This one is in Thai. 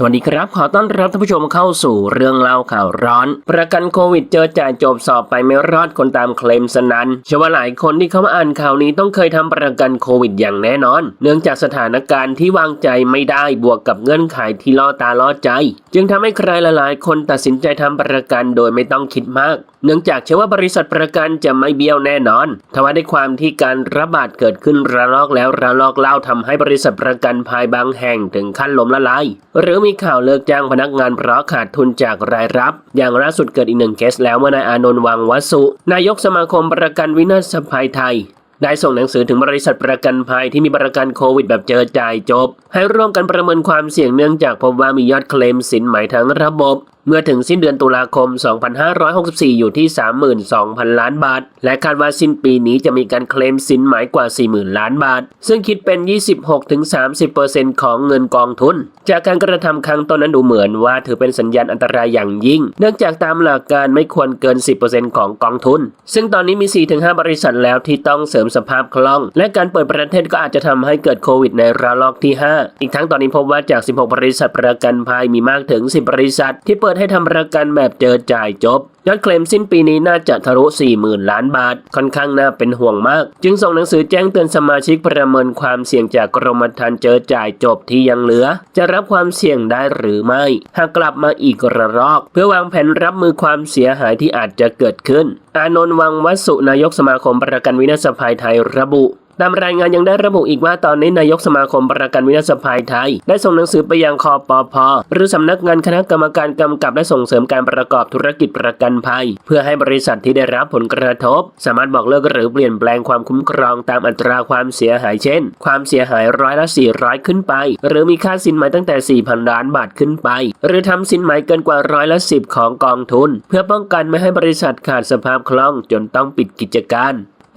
สวัสดีครับ ขอต้อนรับท่านผู้ชมเข้าสู่เรื่องเล่าข่าวร้อน ประกันโควิดเจอจ่ายจบสอบไปไม่รอดคนตามเคลมสนันเชื่อว่าหลายคนที่เข้ามาอ่านข่าวนี้ต้องเคยทำประกันโควิดอย่างแน่นอน เนื่องจากสถานการณ์ที่วางใจไม่ได้บวกกับเงื่อนไขที่ล่อตาล่อใจ จึงทำให้ใครหลายๆ คนตัดสินใจทำประกันโดยไม่ต้องคิดมากเนื่องจากเชื่อว่าบริษัทประกันจะไม่เบี้ยวแน่นอนทว่าด้วยความที่การระบาดเกิดขึ้นระลอกแล้วระลอกเล่าทำให้บริษัทประกันภัยบางแห่งถึงขั้นล้มละลาย หรือมีข่าวเลิกจ้างพนักงานเพราะขาดทุนจากรายรับ อย่างล่าสุดเกิดอีกหนึ่งเคสแล้วเมื่อนายอานนท์วังวัสุ นายกสมาคมประกันวินาศภัยไทยได้ส่งหนังสือถึงบริษัทประกันภัยที่มีประกันโควิดแบบเจอจ่ายจบ ให้ร่วมกันประเมินความเสี่ยงเนื่องจากพบว่ามียอดเคลมสินไหมทั้งระบบ เมื่อถึงสิ้นเดือนตุลาคม 2564 อยู่ที่ 32,000 ล้านบาท และคาดว่าสิ้นปีนี้จะมีการเคลมสินไหมกว่า 40,000 ล้านบาท ซึ่งคิดเป็น 26-30%ของเงินกองทุน จากการกระทำครั้งต้นนั้นดูเหมือนว่าถือเป็นสัญญาณอันตรายอย่างยิ่ง เนื่องจากตามหลักการไม่ควรเกิน 10%ของกองทุน ซึ่งตอนนี้มี 4-5 บริษัทแล้วที่ต้องเสริมสภาพคล่อง และการเปิดประเทศก็อาจจะทำให้เกิดโควิดในระลอกที่ 5 อีกทั้งตอนนี้พบว่าจาก 16 บริษัทประกันภัยมีมากถึง 10 บริษัทที่เปิดให้ทำประกันแบบเจอจ่ายจบ ยอดเคลมสิ้นปีนี้น่าจะทะลุ 40,000 ล้านบาท ค่อนข้างน่าเป็นห่วงมาก จึงส่งหนังสือแจ้งเตือนสมาชิกประเมินความเสี่ยงจากกรมธรรม์เจอจ่ายจบที่ยังเหลือ จะรับความเสี่ยงได้หรือไม่ หากกลับมาอีกระลอก เพื่อวางแผนรับมือความเสียหายที่อาจจะเกิดขึ้น อานนท์วังวัสุนายกสมาคมประกันวินาศภัยไทยระบุ ตามรายงานยังได้ระบุอีกว่าตอนนี้นายกสมาคมประกันวินาศภัยไทย ได้ส่งหนังสือไปยังคอปพหรือสำนักงานคณะกรรมการกำกับและส่งเสริมการประกอบธุรกิจประกันภัย เพื่อให้บริษัทที่ได้รับผลกระทบ สามารถบอกเลิกหรือเปลี่ยนแปลงความคุ้มครองตามอัตราความเสียหายเช่น ความเสียหายร้อยละ 400 ขึ้นไป หรือมีค่าสินไหมตั้งแต่ 4,000 ล้านบาทขึ้นไป หรือทำสินไหมเกินกว่าร้อยละ10ของกองทุน เพื่อป้องกันไม่ให้บริษัทขาดสภาพคล่องจนต้องปิดกิจการ